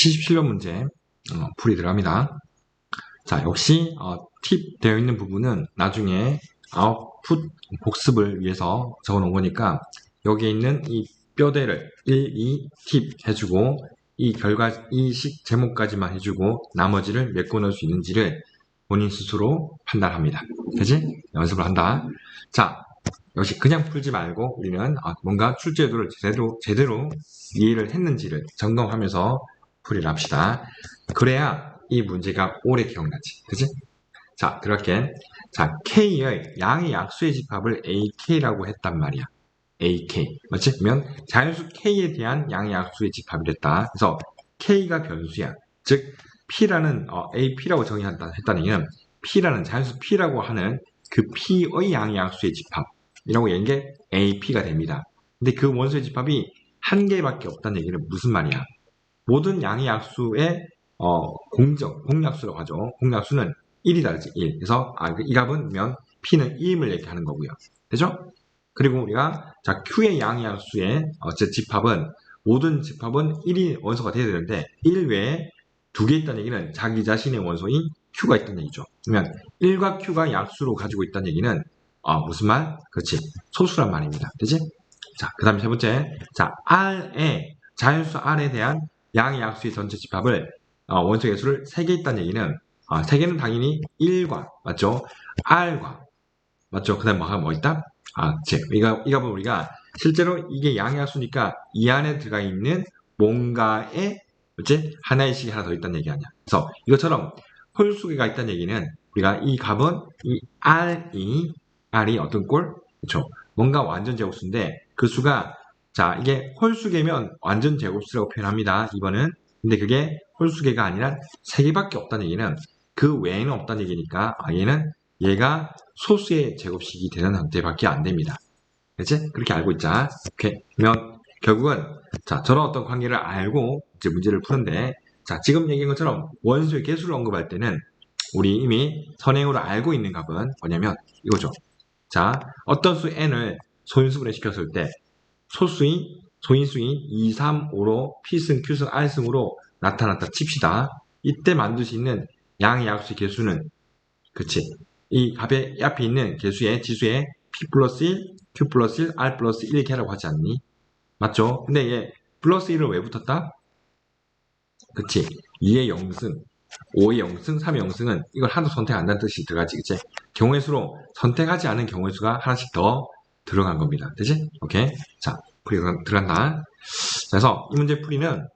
77번 문제 어, 풀이 들어갑니다. 자, 역시 어, 팁 되어 있는 부분은 나중에 아웃풋 복습을 위해서 적어 놓은 거니까 여기에 있는 이 뼈대를 1, 2, 팁 해주고 이 결과, 이식 제목까지만 해주고 나머지를 메꿔 넣을 수 있는지를 본인 스스로 판단합니다. 그지? 연습을 한다. 자, 역시 그냥 풀지 말고 우리는 아, 뭔가 출제도를 제대로, 제대로 이해를 했는지를 점검하면서 풀이를 합시다. 그래야 이 문제가 오래 기억나지. 그지? 자, 들어갈게. 자, K의 양의 약수의 집합을 AK라고 했단 말이야. AK. 맞지? 그러면 자연수 K에 대한 양의 약수의 집합이 됐다. 그래서 K가 변수야. 즉, P라는, 어, AP라고 정의한다, 했다는 얘기는 P라는 자연수 P라고 하는 그 P의 양의 약수의 집합이라고 얘기한 게 AP가 됩니다. 근데 그 원소의 집합이 한 개밖에 없다는 얘기는 무슨 말이야? 모든 양의 약수의 어, 공정, 공약수라고 하죠. 공약수는 1이다, 그지 1. 그래서 아, 이 값은 면 P는 2임을 얘기하는 거고요. 되죠? 그리고 우리가 자 Q의 양의 약수의 어, 집합은 모든 집합은 1이 원소가 돼야 되는데 1 외에 두 개 있다는 얘기는 자기 자신의 원소인 Q가 있다는 얘기죠. 그러면 1과 Q가 약수로 가지고 있다는 얘기는 어, 무슨 말? 그렇지. 소수란 말입니다. 되지? 자, 그 다음에 세 번째. 자, R의 자연수 R에 대한 양의 약수의 전체 집합을 어, 원소 개수를 3개 있다는 얘기는 어, 3개는 당연히 1과 맞죠? R과 맞죠? 그 다음에 뭐가 뭐 있다? 아, 제 이거 이거 보면 우리가 실제로 이게 양의 약수니까 이 안에 들어가 있는 뭔가에 뭐지? 하나의 식이 하나 더 있다는 얘기 아니야. 그래서 이것처럼 홀수개가 있다는 얘기는 우리가 이 값은 이 R이 R이 어떤 꼴? 그렇죠. 뭔가 완전 제곱수인데 그 수가 자, 이게 홀수개면 완전 제곱수라고 표현합니다. 2번은. 근데 그게 홀수개가 아니라 3개밖에 없다는 얘기는 그 외에는 없다는 얘기니까 아, 얘는 얘가 소수의 제곱식이 되는 형태밖에 안 됩니다. 그치? 그렇게 알고 있자. 오케이. 그러면 결국은 자, 저런 어떤 관계를 알고 이제 문제를 푸는데 자, 지금 얘기한 것처럼 원소의 개수를 언급할 때는 우리 이미 선행으로 알고 있는 값은 뭐냐면 이거죠. 자, 어떤 수 n을 소인수분해 시켰을 때 소수인, 소인수인 2, 3, 5로 P승, Q승, R승으로 나타났다 칩시다. 이때 만들 수 있는 양의 약수의 개수는 그치 이 값의 앞에 있는 개수의 지수에 P 플러스 1, Q 플러스 1, R 플러스 1 이렇게 하라고 하지 않니? 맞죠? 근데 얘 플러스 1을 왜 붙었다? 그치 2의 0승, 5의 0승, 3의 0승은 이걸 하나도 선택 안 한다는 뜻이 들어가지 그치? 경우의 수로 선택하지 않은 경우의 수가 하나씩 더 들어간 겁니다. 되지? 오케이. 자, 풀이 들어간다. 그래서 이 문제 풀이는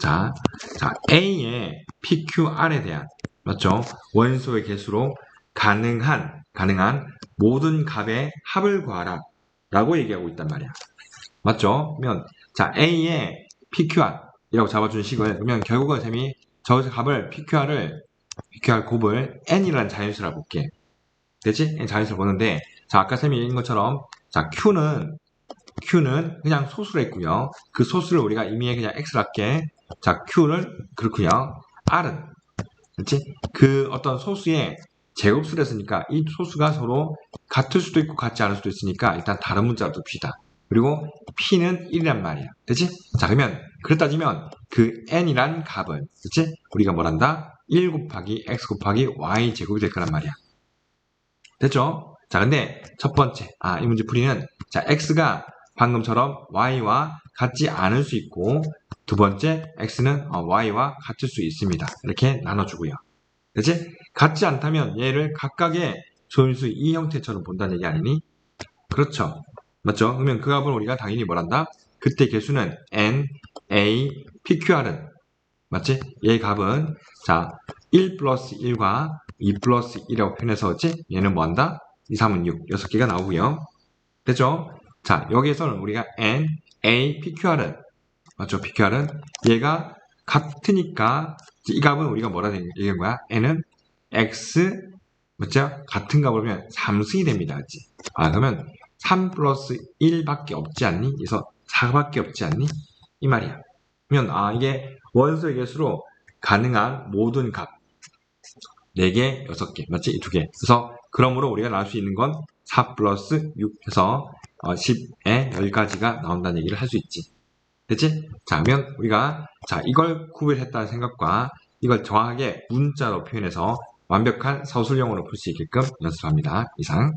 자, 자 A의 PQR에 대한 맞죠? 원소의 개수로 가능한 가능한 모든 값의 합을 구하라 라고 얘기하고 있단 말이야. 맞죠? 그러면 자 A의 PQR이라고 잡아준 식을 그러면 결국은 쌤이 저 값을 PQR을 PQR 곱을 N이라는 자연수라 볼게. 되지? 자연수를 보는데 자, 아까 쌤이 얘기한 것처럼, 자, Q는, Q는 그냥 소수로 했고요. 그 소수를 우리가 이미 그냥 X로 할게. 자, Q는 그렇고요. R은, 그렇지? 그 어떤 소수의 제곱수를 했으니까 이 소수가 서로 같을 수도 있고 같지 않을 수도 있으니까 일단 다른 문자로 둡시다. 그리고 P는 1이란 말이야. 그렇지? 자, 그러면, 그렇 따지면 그 N이란 값은, 그렇지? 우리가 뭘한다? 1 곱하기 X 곱하기 Y 제곱이 될 거란 말이야. 됐죠? 자, 근데 첫 번째, 아, 이 문제 풀이는 자, x가 방금처럼 y와 같지 않을 수 있고 두 번째, x는 어, y와 같을 수 있습니다. 이렇게 나눠주고요. 그치? 같지 않다면 얘를 각각의 소인수 이 형태처럼 본다는 얘기 아니니? 그렇죠. 맞죠? 그러면 그 값을 우리가 당연히 뭘한다? 그때 개수는 n, a, pqr은 맞지? 얘 값은 자, 1 플러스 1과 2 플러스 1이라고 표현해서 어찌? 얘는 뭐한다? 2, 3은 6, 6개가 나오고요. 됐죠? 자, 여기에서는 우리가 N, A, PQR은 맞죠? PQR은 얘가 같으니까 이 값은 우리가 뭐라 얘기한 거야? N은 X 맞죠? 같은 값을 보면 3승이 됩니다. 그치? 아, 그러면 3 플러스 1밖에 없지 않니? 그래서 4밖에 없지 않니? 이 말이야. 그러면 아, 이게 원소의 개수로 가능한 모든 값 4개, 6개, 맞지? 이 2개. 그래서 그러므로 우리가 나올 수 있는 건 4 플러스 6 해서 10에 어, 10가지가 나온다는 얘기를 할 수 있지. 됐지? 자, 그러면 우리가 자 이걸 구별했다는 생각과 이걸 정확하게 문자로 표현해서 완벽한 서술형으로 풀 수 있게끔 연습합니다. 이상.